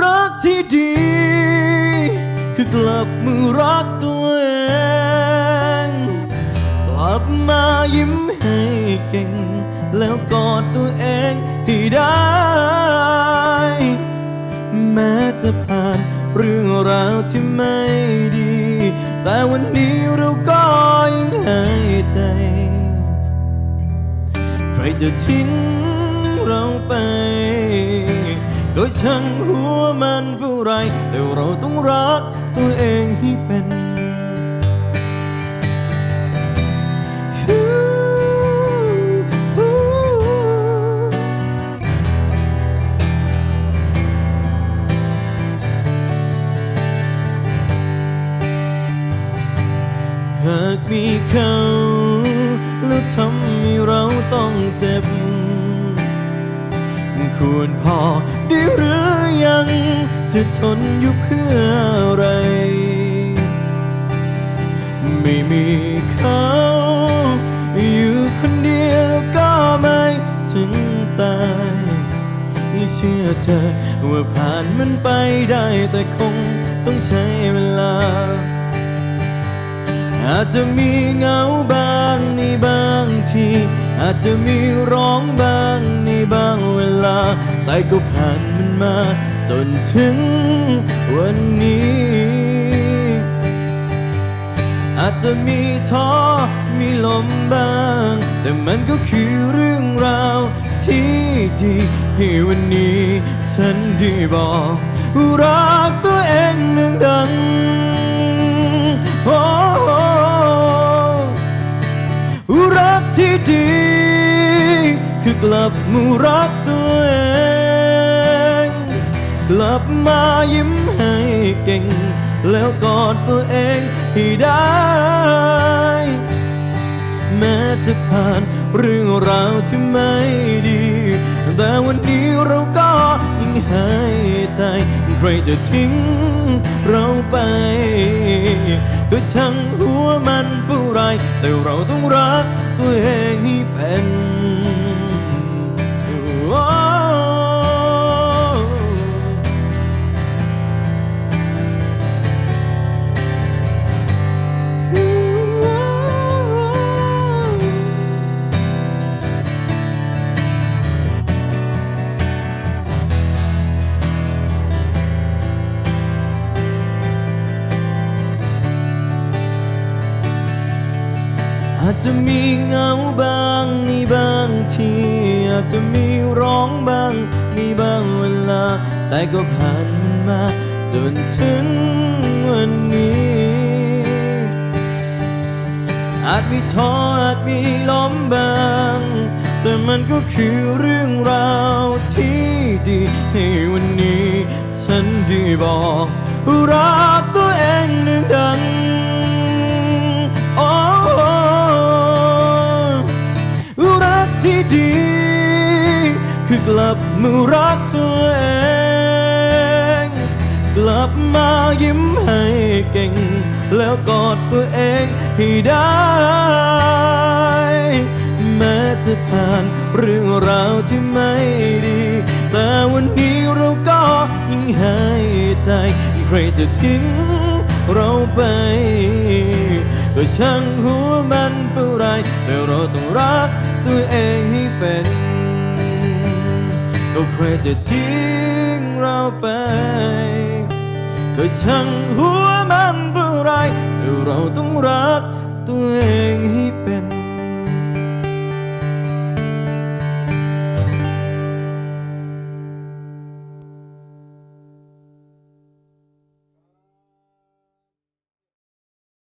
รักที่ดี คือกลับมือรักตัวเอง กลับมายิ้มให้เก่ง แล้วกอดตัวเองให้ได้ แม้จะผ่านเรื่องราวที่ไม่ดี แต่วันนี้เราก็ยังให้ใจ ใครจะทิ้ง ดยช่างหัวมันผู้ไรแต่เราต้องรักตัวเองให้เป็นหากมีเขาแล้วทำให้เราต้องเจ็บ ควรพอ หรือยัง จะทนอยู่เพื่ออะไร ไม่มีเขาอยู่คนเดียวก็ไม่ถึงตายเชื่อเธอว่าผ่านมันไปได้แต่คงต้องใช้เวลา อาจจะมีเหงาบางในบางที อาจจะมีร้องบางใน แต่ก็ผ่านมันมา จนถึงวันนี้ อาจจะมีท้อมีลมบ้าง แต่มันก็คือเรื่องราวที่ดีให้วันนี้ ฉันได้บอก รักตัวเองหนึ่งดัง กลับมารักตัวเอง กลับมายิ้มให้เก่ง แล้วกอดตัวเองให้ได้ แม้จะผ่านเรื่องราวที่ไม่ดี แต่วันนี้เราก็ยังให้ใจ ใครจะทิ้งเราไป ก็ช่างหัวมันผู้ไร แต่เราต้องรักตัวเองให้เป็น อาจจะมีเงาบางในบางที อาจจะมีร้องบางในบางเวลา แต่ก็ผ่านมันมา จนถึงวันนี้ อาจมีท้ออาจมีล้มบาง แต่มันก็คือเรื่องราวที่ดี ให้วันนี้ ฉันได้บอกรัก คือกลับมารักตัวเอง กลับมายิ้มให้เก่ง แล้วกอดตัวเองให้ได้ แม้จะผ่านเรื่องราวที่ไม่ดี แต่วันนี้เราก็ยังให้ใจใครจะทิ้งเราไปก็ช่างหัวมันผู้ไรแต่เราต้องรักตัวเองให้เป็น ก็ใครจะทิ้งเราไป ก็ช่างหัวมันเพื่อไรแต่เราต้องรักตัวเอง